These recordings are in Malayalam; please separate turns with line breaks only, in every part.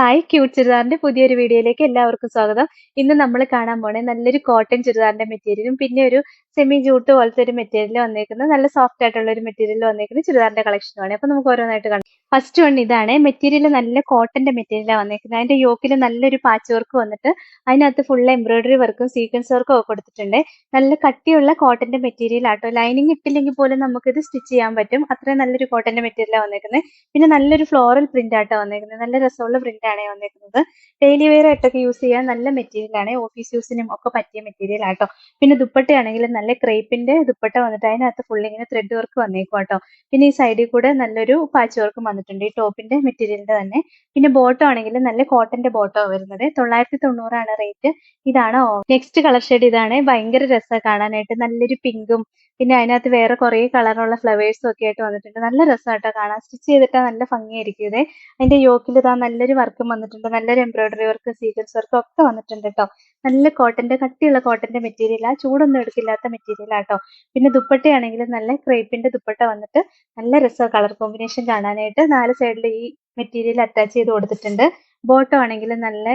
ഹായ് ക്യൂട്ട് ചുരിദാറിന്റെ പുതിയൊരു വീഡിയോയിലേക്ക് എല്ലാവർക്കും സ്വാഗതം ഇന്ന് നമ്മൾ കാണാൻ പോണേ നല്ലൊരു കോട്ടൺ ചുരിദാറിന്റെ മെറ്റീരിയലും പിന്നെ ഒരു സെമി ജൂട്ട് പോലത്തെ ഒരു മെറ്റീരിയൽ വന്നേക്കുന്നത് നല്ല സോഫ്റ്റ് ആയിട്ടുള്ള ഒരു മെറ്റീരിയൽ വന്നേക്കുന്നത് ചുരിദാറിന്റെ കളക്ഷനുമാണ് അപ്പൊ നമുക്ക് ഓരോന്നായിട്ട് കാണാം ഫസ്റ്റ് വൺ ഇതാണ് മെറ്റീരിയൽ നല്ല കോട്ടന്റെ മെറ്റീരിയലാണ് വന്നിരിക്കുന്നത് അതിന്റെ യോക്കിൽ നല്ലൊരു പാച്ച് വർക്ക് വന്നിട്ട് അതിനകത്ത് ഫുൾ എംബ്രോയിഡറി വർക്കും സീക്വൻസ് വർക്കും ഒക്കെ കൊടുത്തിട്ടുണ്ട് നല്ല കട്ടിയുള്ള കോട്ടന്റെ മെറ്റീരിയൽ ആട്ടോ ലൈനിങ് ഇട്ടില്ലെങ്കിൽ പോലും നമുക്കിത് സ്റ്റിച്ച് ചെയ്യാൻ പറ്റും അത്രയും നല്ലൊരു കോട്ടന്റെ മെറ്റീരിയലാണ് വന്നിരിക്കുന്നത് പിന്നെ നല്ലൊരു ഫ്ലോറൽ പ്രിന്റ് ആട്ടോ വന്നിരിക്കുന്നത് നല്ല രസമുള്ള പ്രിന്റ് ആണ് വന്നിരിക്കുന്നത് ഡെയിലി വെയർ ആയിട്ടൊക്കെ യൂസ് ചെയ്യാൻ നല്ല മെറ്റീരിയൽ ആണ് ഓഫീസ് യൂസിനും ഒക്കെ പറ്റിയ മെറ്റീരിയൽ ആട്ടോ പിന്നെ ആണെങ്കിൽ നല്ല ക്രേപ്പിന്റെ ദുപ്പട്ട വന്നിട്ട് അതിനകത്ത് ഫുൾ ത്രെഡ് വർക്ക് വന്നേക്കും ആട്ടോ പിന്നെ ഈ സൈഡിൽ കൂടെ നല്ലൊരു പാച്ച് വർക്കും വന്നിട്ടുണ്ട് ഈ ടോപ്പിന്റെ മെറ്റീരിയലിന്റെ തന്നെ പിന്നെ ബോട്ടോ ആണെങ്കിൽ നല്ല കോട്ടന്റെ ബോട്ടോ വരുന്നത് തൊള്ളായിരത്തി തൊണ്ണൂറാണ് റേറ്റ് ഇതാണ് നെക്സ്റ്റ് കളർ ഷെയ്ഡ് ഇതാണ് ഭയങ്കര രസമാണ് കാണാനായിട്ട് നല്ലൊരു പിങ്കും പിന്നെ അതിനകത്ത് വേറെ കുറേ കളറുള്ള ഫ്ലവേഴ്സും ഒക്കെ ആയിട്ട് വന്നിട്ടുണ്ട് നല്ല രസമായിട്ടോ കാണാൻ സ്റ്റിച്ച് ചെയ്തിട്ടാ നല്ല ഭംഗിയായിരിക്കും ഇത് അതിന്റെ യോക്കിൽ ഇതാ നല്ലൊരു വർക്കും വന്നിട്ടുണ്ട് നല്ലൊരു എംബ്രോയിഡറി വർക്ക് സീക്വൻസ് വർക്കും ഒക്കെ വന്നിട്ടുണ്ട് കേട്ടോ നല്ല കോട്ടന്റെ കട്ടിയുള്ള കോട്ടന്റെ മെറ്റീരിയലാണ് ചൂടൊന്നും എടുക്കില്ലാത്ത മെറ്റീരിയലാണ് ആട്ടോ പിന്നെ ദുപ്പട്ടയാണെങ്കിൽ നല്ല ക്രേപ്പിന്റെ ദുപ്പട്ട വന്നിട്ട് നല്ല രസമാണ് കളർ കോമ്പിനേഷൻ കാണാനായിട്ട് നാല് സൈഡിൽ ഈ മെറ്റീരിയൽ അറ്റാച്ച് ചെയ്ത് കൊടുത്തിട്ടുണ്ട് ബോട്ടം ആണെങ്കിൽ നല്ല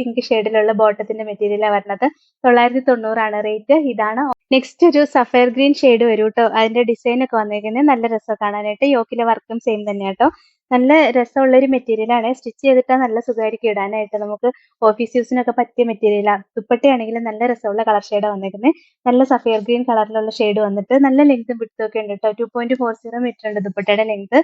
പിങ്ക് ഷെയ്ഡിലുള്ള ബോട്ടത്തിന്റെ മെറ്റീരിയലാണ് വരുന്നത് തൊള്ളായിരത്തി തൊണ്ണൂറാണ് റേറ്റ് ഇതാണ് നെക്സ്റ്റ് ഒരു സഫയർ ഗ്രീൻ ഷെയ്ഡ് വരും കേട്ടോ അതിന്റെ ഡിസൈൻ ഒക്കെ വന്നേക്കുന്നത് നല്ല രസം കാണാനായിട്ട് യോക്കിലെ വർക്കും സെയിം തന്നെ കേട്ടോ നല്ല രസമുള്ള ഒരു മെറ്റീരിയൽ ആണ് സ്റ്റിച്ച് ചെയ്തിട്ടാ നല്ല സുഖമായിരിക്കും ഇടാനായിട്ട് നമുക്ക് ഓഫീസ് യൂസിനൊക്കെ പറ്റിയ മെറ്റീരിയലാണ് ദുപ്പട്ടയാണെങ്കിലും നല്ല രസമുള്ള കളർ ഷെയ്ഡാണ് വന്നിരിക്കുന്നത് നല്ല സഫയർ ഗ്രീൻ കളറിലുള്ള ഷെയ്ഡ് വന്നിട്ട് നല്ല ലെങ്ത്തും ഒക്കെ ഉണ്ട് കേട്ടോ two point four zero metre ഉണ്ട് ദുപ്പട്ടയുടെ ലെങ്ത്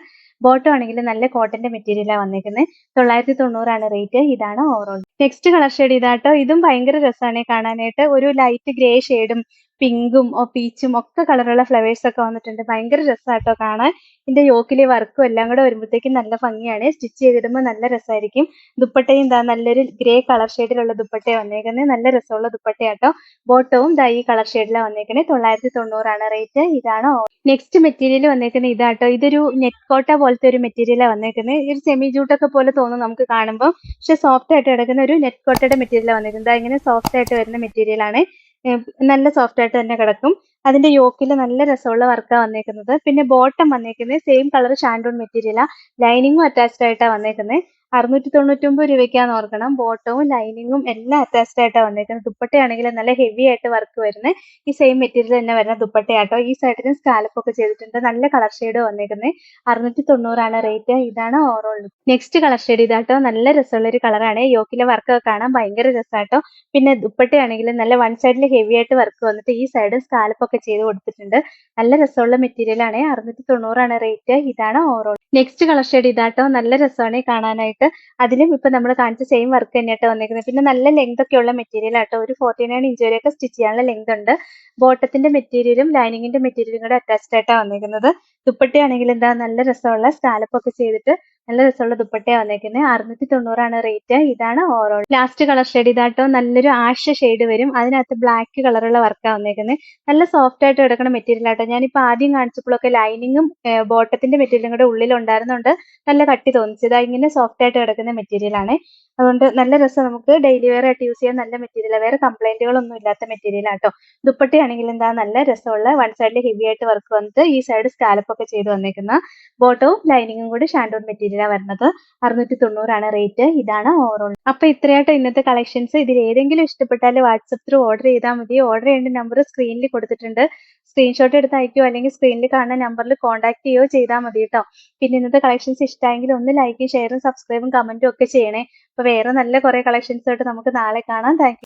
ബോട്ടം ആണെങ്കിൽ നല്ല കോട്ടന്റെ മെറ്റീരിയലാണ് വന്നിരിക്കുന്നത് തൊള്ളായിരത്തി തൊണ്ണൂറാണ് റേറ്റ് ഇതാണ് ഓവറോൾ നെക്സ്റ്റ് കളർ ഷെയ്ഡ് ഇതാട്ടോ ഇതും ഭയങ്കര രസമാണ് കാണാനായിട്ട് ഒരു ലൈറ്റ് ഗ്രേ ഷെയ്ഡും പിങ്കും ഓ പീച്ചും ഒക്കെ കളറുള്ള ഫ്ലവേഴ്സ് ഒക്കെ വന്നിട്ടുണ്ട് ഭയങ്കര രസമായിട്ടോ കാണാൻ ഇതിന്റെ യോക്കിലെ വർക്കും എല്ലാം കൂടെ വരുമ്പോഴത്തേക്കും നല്ല ഭംഗിയാണ് സ്റ്റിച്ച് ചെയ്തിടുമ്പോൾ നല്ല രസമായിരിക്കും ദുപ്പട്ടയും ഇതാ നല്ലൊരു ഗ്രേ കളർ ഷെയ്ഡിലുള്ള ദുപ്പട്ട വന്നേക്കുന്നത് നല്ല രസമുള്ള ദുപ്പട്ടയാട്ടോ ബോട്ടവും ദാ ഈ കളർ ഷെയ്ഡിലാണ് വന്നേക്കുന്നത് തൊള്ളായിരത്തി തൊണ്ണൂറാണ് റേറ്റ് ഇതാണ് നെക്സ്റ്റ് മെറ്റീരിയൽ വന്നേക്കുന്നത് ഇതാട്ടോ ഇതൊരു നെറ്റ് കോട്ട പോലത്തെ ഒരു മെറ്റീരിയലാണ് വന്നേക്കുന്നത് ഒരു സെമി ജൂട്ടൊക്കെ പോലെ തോന്നും നമുക്ക് കാണുമ്പോൾ പക്ഷെ സോഫ്റ്റ് ആയിട്ട് കിടക്കുന്ന ഒരു നെറ്റ് കോട്ടയുടെ മെറ്റീരിയലാണ് വന്നേക്കുന്നത് ഇങ്ങനെ സോഫ്റ്റ് ആയിട്ട് വരുന്ന മെറ്റീരിയലാണ് നല്ല സോഫ്റ്റ് ആയിട്ട് തന്നെ കിടക്കും അതിന്റെ യോക്കിൽ നല്ല രസമുള്ള വർക്കാണ് വന്നേക്കുന്നത് പിന്നെ ബോട്ടം വന്നേക്കുന്നത് സെയിം കളർ ഷാൻഡോൺ മെറ്റീരിയലാണ് ലൈനിങ്ങും അറ്റാച്ച്ഡ് ആയിട്ടാണ് വന്നേക്കുന്നത് അറുന്നൂറ്റി തൊണ്ണൂറ്റൊമ്പത് രൂപയ്ക്കാന്ന് ഓർക്കണം ബോട്ടവും ലൈനിങ്ങും എല്ലാം അറ്റാച്ച്ഡ് ആയിട്ടാണ് വന്നേക്കുന്നത് ദുപ്പട്ടയാണെങ്കിൽ നല്ല ഹെവി ആയിട്ട് വർക്ക് വരുന്നത് ഈ സെയിം മെറ്റീരിയൽ തന്നെ വരുന്ന ദുപ്പട്ടയാട്ടോ ഈ സൈഡിലും സ്കാലപ്പൊക്കെ ഒക്കെ ചെയ്തിട്ടുണ്ട് നല്ല കളർ ഷെയ്ഡ് വന്നേക്കുന്നത് അറുന്നൂറ്റി തൊണ്ണൂറാണ് റേറ്റ് ഇതാണ് ഓവറോൾ നെക്സ്റ്റ് കളർ ഷെയ്ഡ് ഇതാട്ടോ നല്ല രസമുള്ള ഒരു കളറാണ് യോക്കിലെ വർക്ക് ഒക്കെ കാണാൻ ഭയങ്കര രസമാട്ടോ പിന്നെ ദുപ്പട്ടയാണെങ്കിൽ നല്ല വൺ സൈഡിൽ ഹെവി ആയിട്ട് വർക്ക് വന്നിട്ട് ഈ സൈഡ് സ്കാലപ്പൊക്കെ ഒക്കെ ചെയ്ത് കൊടുത്തിട്ടുണ്ട് നല്ല രസമുള്ള മെറ്റീരിയൽ ആണ് അറുന്നൂറ്റി തൊണ്ണൂറാണ് റേറ്റ് ഇതാണ് ഓവറോൾ നെക്സ്റ്റ് കളർ ഷെയ്ഡ് ഇതാട്ടോ നല്ല രസമാണ് കാണാനായിട്ട് ആയിട്ട് അതിലും ഇപ്പൊ നമ്മൾ കാണിച്ച സെയിം വർക്ക് തന്നെയായിട്ട് വന്നിരിക്കുന്നത് പിന്നെ നല്ല ലെങ്ത് ഒക്കെ ഉള്ള മെറ്റീരിയൽ ആട്ടോ ഒരു ഫോർട്ടി നയൻ ഇഞ്ച് വരെയൊക്കെ സ്റ്റിച്ച് ചെയ്യാനുള്ള ലെങ്ത് ഉണ്ട് ബോട്ടത്തിന്റെ മെറ്റീരിയലും ലൈനിങ്ങിന്റെ മെറ്റീരിയലും കൂടെ അറ്റാച്ച്ഡ് ആയിട്ടാണ് വന്നിരിക്കുന്നത് ദുപ്പട്ടയാണെങ്കിൽ എന്താ നല്ല രസമുള്ള സ്കാലപ്പ് ഒക്കെ ചെയ്തിട്ട് നല്ല രസമുള്ള ദുപ്പട്ടയാ വന്നേക്കുന്നത് അറുന്നൂറ്റി തൊണ്ണൂറാണ് റേറ്റ് ഇതാണ് ഓറോൾ ലാസ്റ്റ് കളർ ഷെയ്ഡ് ഇതാട്ടോ നല്ലൊരു ആഷ ഷെയ്ഡ് വരും അതിനകത്ത് ബ്ലാക്ക് കളറുള്ള വർക്കാണ് വന്നേക്കുന്നത് നല്ല സോഫ്റ്റ് ആയിട്ട് കിടക്കുന്ന മെറ്റീരിയൽ ആട്ടോ ഞാനിപ്പോൾ ആദ്യം കാണിച്ചപ്പോഴൊക്കെ ലൈനിങ്ങും ബോട്ടത്തിന്റെ മെറ്റീരിയലും കൂടെ ഉള്ളിൽ ഉണ്ടായിരുന്നുണ്ട് നല്ല കട്ടി തോന്നിച്ചു ഇതാ ഇങ്ങനെ സോഫ്റ്റ് ആയിട്ട് കിടക്കുന്ന മെറ്റീരിയലാണ് അതുകൊണ്ട് നല്ല രസം നമുക്ക് ഡെയിലി വെയർ ആയിട്ട് യൂസ് ചെയ്യാൻ നല്ല മെറ്റീരിയൽ വേറെ കംപ്ലൈന്റുകളൊന്നും ഇല്ലാത്ത മെറ്റീരിയൽ മെറ്റീരിയലാട്ടോ ദുപ്പട്ടയാണെങ്കിൽ എന്താ നല്ല രസമുള്ള വൺ സൈഡിൽ ഹെവി ആയിട്ട് വർക്ക് വന്നിട്ട് ഈ സൈഡ് സ്കാലപ്പൊക്കെ ചെയ്ത് വന്നേക്കുന്ന ബോട്ടവും ലൈനിങ്ങും കൂടി ഷാൻഡോൺ മെറ്റീരിയൽ റേഞ്ചിലാണ് വരുന്നത് അറുന്നൂറ്റി തൊണ്ണൂറാണ് റേറ്റ് ഇതാണ് ഓവറോൾ അപ്പൊ ഇത്രയായിട്ട് ഇന്നത്തെ കളക്ഷൻസ് ഇതിൽ ഏതെങ്കിലും ഇഷ്ടപ്പെട്ടാൽ വാട്സപ്പ് ത്രൂ ഓർഡർ ചെയ്താൽ മതി ഓർഡർ ചെയ്യേണ്ട നമ്പർ സ്ക്രീനിൽ കൊടുത്തിട്ടുണ്ട് സ്ക്രീൻഷോട്ട് എടുത്ത് അയക്കുകയോ അല്ലെങ്കിൽ സ്ക്രീനിൽ കാണുന്ന നമ്പറിൽ കോൺടാക്ട് ചെയ്യോ ചെയ്താൽ മതി കേട്ടോ പിന്നെ ഇന്നത്തെ കളക്ഷൻസ് ഇഷ്ടമെങ്കിൽ ഒന്ന് ലൈക്കും ഷെയറും സബ്സ്ക്രൈബും കമന്റും ഒക്കെ ചെയ്യണേ അപ്പൊ വേറെ നല്ല കുറെ കളക്ഷൻസ് ആയിട്ട് നമുക്ക് നാളെ കാണാം താങ്ക്